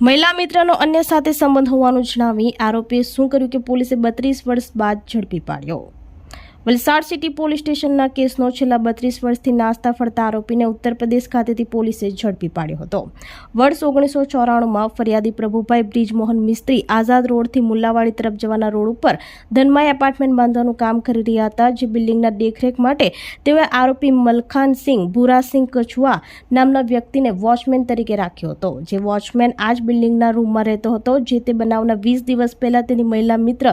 મહિલા મિત્રનો અન્ય સાથે સંબંધ હોવાનું જણાવી આરોપીએ શું કર્યું કે પોલીસે બત્રીસ વર્ષ બાદ ઝડપી પાડ્યો? વલસાડ સિટી પોલીસ સ્ટેશનના કેસનો છેલ્લા બત્રીસ વર્ષથી નાસ્તા ફરતા આરોપીને ઉત્તર પ્રદેશ ખાતેથી પોલીસે ઝડપી પાડ્યો હતો. વર્ષ ઓગણીસો ચોરાણુંમાં ફરિયાદી પ્રભુભાઈ બ્રિજમોહન મિસ્ત્રી આઝાદ રોડથી મુલ્લાવાડી તરફ જવાના રોડ ઉપર ધનમાઈ એપાર્ટમેન્ટ બાંધવાનું કામ કરી રહ્યા હતા, જે બિલ્ડિંગના દેખરેખ માટે તેઓએ આરોપી મલખાન સિંહ, ભૂરાસિંહ કછુઆ નામના વ્યક્તિને વોચમેન તરીકે રાખ્યો હતો. જે વોચમેન આ જ બિલ્ડિંગના રૂમમાં રહેતો હતો, જે તે બનાવના વીસ દિવસ પહેલા તેની મહિલા મિત્ર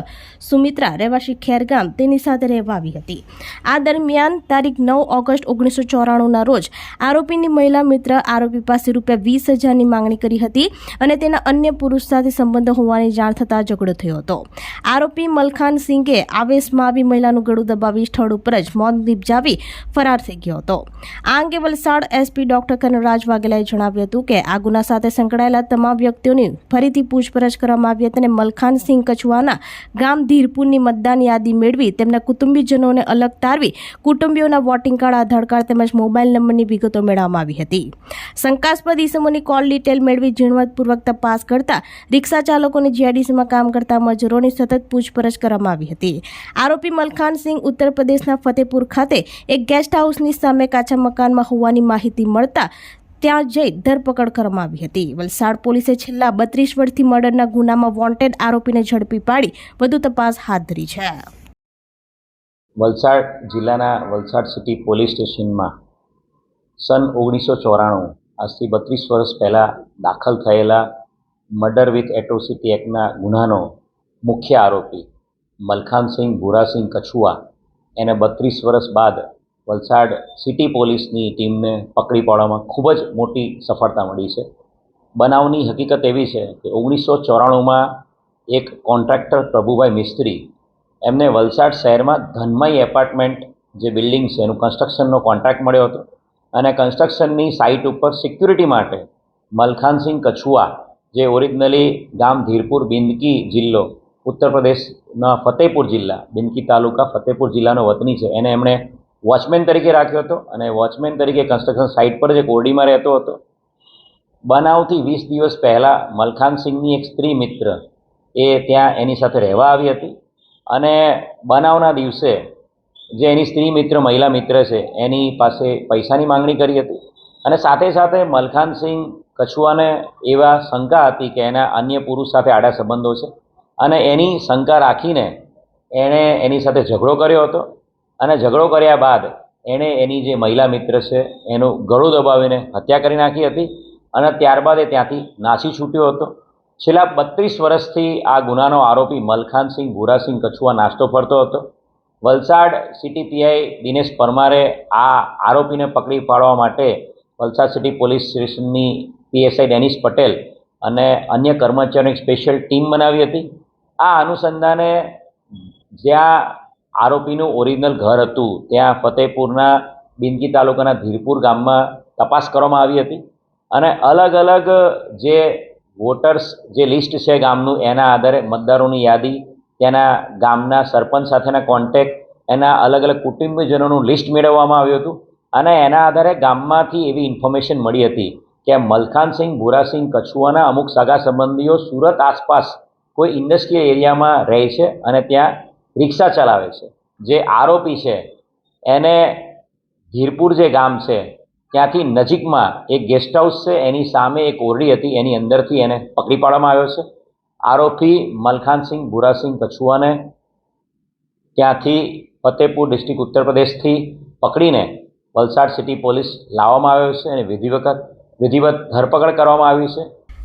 સુમિત્રા રહેવાસી ખેરગામ તેની સાથે રહેવા આવી હતી. આ દરમિયાન તારીખ નવ ઓગસ્ટ ઓગણીસો ચોરાણુંના રોજ આરોપીની મહિલા મિત્ર આરોપી પાસે રૂપિયા વીસ હજારની માંગણી કરી હતી અને તેના અન્ય પુરુષ સાથે સંબંધ હોવાની જાણ થતાં ઝઘડો થયો હતો. આરોપી મલખાન સિંઘે આવેશમાં આવી મહિલાનું ગળું દબાવી સ્થળ ઉપર જ મોત નિપજાવી ફરાર થઈ ગયો હતો. આ અંગે વલસાડ એસપી ડોક્ટર કનરાજ વાઘેલાએ જણાવ્યું હતું કે આ ગુના સાથે સંકળાયેલા તમામ વ્યક્તિઓની ફરીથી પૂછપરછ કરવામાં આવી હતી અને મલખાન સિંહ કછુઆના ગામ ધીરપુરની મતદાન યાદી મેળવી તેમના કુટુંબીજનોને અલગ તારવી કુટુંબીઓના વોટિંગ કાર્ડ આધાર કાર્ડ તેમજ મોબાઈલ નંબરની વિગતો મેળવવામાં આવી હતી. શંકાસ્પદ ઇસમોની કોલ ડિટેલ મેળવી ઝીણવટપૂર્વક તપાસ કરતા રિક્ષા ચાલકોને જીઆઈડીસીમાં કામ કરતા મજૂરોની સતત પૂછપરછ કરવામાં આવી હતી. આરોપી મલખાન સિંહ ઉત્તર પ્રદેશના ફતેપુર ખાતે એક ગેસ્ટ હાઉસની સામે કાચા મકાનમાં હોવાની માહિતી મળતા ત્યાં જઈ ધરપકડ કરવામાં આવી હતી. વલસાડ પોલીસે છેલ્લા બત્રીસ વર્ષથી મર્ડરના ગુનામાં વોન્ટેડ આરોપીને ઝડપી પાડી. વધુ તપાસ હાથ ધરી છે. વલસાડ જિલ્લાના વલસાડ સિટી પોલીસ સ્ટેશનમાં સન ઓગણીસો ચોરાણું, આજથી બત્રીસ વર્ષ પહેલાં દાખલ થયેલા મર્ડર વિથ એટ્રોસિટી એક્ટના ગુનાનો મુખ્ય આરોપી મલખાનસિંહ ભૂરાસિંહ કછુઆ એને બત્રીસ વર્ષ બાદ વલસાડ સિટી પોલીસની ટીમને પકડી પાડવામાં ખૂબ જ મોટી સફળતા મળી છે. બનાવની હકીકત એવી છે કે ઓગણીસો ચોરાણુંમાં એક કોન્ટ્રાક્ટર પ્રભુભાઈ મિસ્ત્રી એમને વલસાડ શહેરમાં ધનમય એપાર્ટમેન્ટ જે બિલ્ડિંગ છે, એનું કન્સ્ટ્રક્શનનો કોન્ટ્રાક્ટ મળ્યો હતો. અને કન્સ્ટ્રક્શનની સાઇટ ઉપર સિક્યુરિટી માટે મલખાનસિંહ કછુઆ, જે ઓરિજિનલી ગામ ધીરપુર બિંદકી જિલ્લો, ઉત્તર પ્રદેશના ફતેપુર જિલ્લા બિંદકી તાલુકા ફતેપુર જિલ્લાનો વતની છે, એને એમણે વોચમેન તરીકે રાખ્યો હતો અને વોચમેન તરીકે કન્સ્ટ્રક્શન સાઇટ પર જે કોરડીમાં રહેતો હતો. બનાવથી વીસ દિવસ પહેલાં મલખાનસિંહની એક સ્ત્રી મિત્ર એ ત્યાં એની સાથે રહેવા આવી હતી. અને બનાવના દિવસે જે એની સ્ત્રી મિત્ર, મહિલા મિત્ર છે, એની પાસે પૈસાની માંગણી કરી હતી. અને સાથે સાથે મલખાનસિંહ કછુઆને એવા શંકા હતી કે એના અન્ય પુરુષ સાથે આડા સંબંધો છે. અને એની શંકા રાખીને એણે એની સાથે ઝઘડો કર્યો હતો. અને ઝઘડો કર્યા બાદ એણે એની જે મહિલા મિત્ર છે, એનું ગળું દબાવીને હત્યા કરી નાખી હતી. અને ત્યારબાદ એ ત્યાંથી નાસી છૂટ્યો હતો. છેલ્લા બત્રીસ વર્ષથી આ ગુનાનો આરોપી મલખાનસિંહ ભૂરાસિંહ કછુઆ નાસ્તો ફરતો હતો. વલસાડ સિટી પીઆઈ દિનેશ પરમારે આ આરોપીને પકડી પાડવા માટે વલસાડ સિટી પોલીસ સ્ટેશનની પીએસઆઈ ડેનિશ પટેલ અને અન્ય કર્મચારીઓની સ્પેશિયલ ટીમ બનાવી હતી. આ અનુસંધાને જ્યાં આરોપીનું ઓરિજિનલ ઘર હતું, ત્યાં ફતેપુરના બિંદકી તાલુકાના ધીરપુર ગામમાં તપાસ કરવામાં આવી હતી. અને અલગ અલગ જે વોટર્સ જે લિસ્ટ છે ગામનું, એના આધારે મતદારોની યાદી તેના ગામના સરપંચ સાથેના કોન્ટેક, એના અલગ અલગ કુટુંબીજનોનું લિસ્ટ મેળવવામાં આવ્યું હતું અને એના આધારે ગામમાંથી એવી ઇન્ફોર્મેશન મળી હતી કે મલખાનસિંહ ભૂરાસિંહ કછુઆના અમુક સગા સંબંધીઓ સુરત આસપાસ કોઈ ઇન્ડસ્ટ્રીયલ એરિયામાં રહે છે અને ત્યાં રિક્ષા ચલાવે છે. જે આરોપી છે, એને ધીરપુર જે ગામ છે ત્યાંથી નજીકમાં એક ગેસ્ટ હાઉસ છે, એની સામે એક ઓરડી હતી, એની અંદરથી એને પકડી પાડવામાં આવ્યો છે. આરોપી મલખાનસિંહ ભૂરાસિંહ કછુઆને ત્યાંથી ફતેપુર ડિસ્ટ્રિક્ટ ઉત્તર પ્રદેશથી પકડીને વલસાડ સિટી પોલીસ લાવવામાં આવ્યો છે અને વિધિ વખત વિધિવત ધરપકડ કરવામાં આવી છે.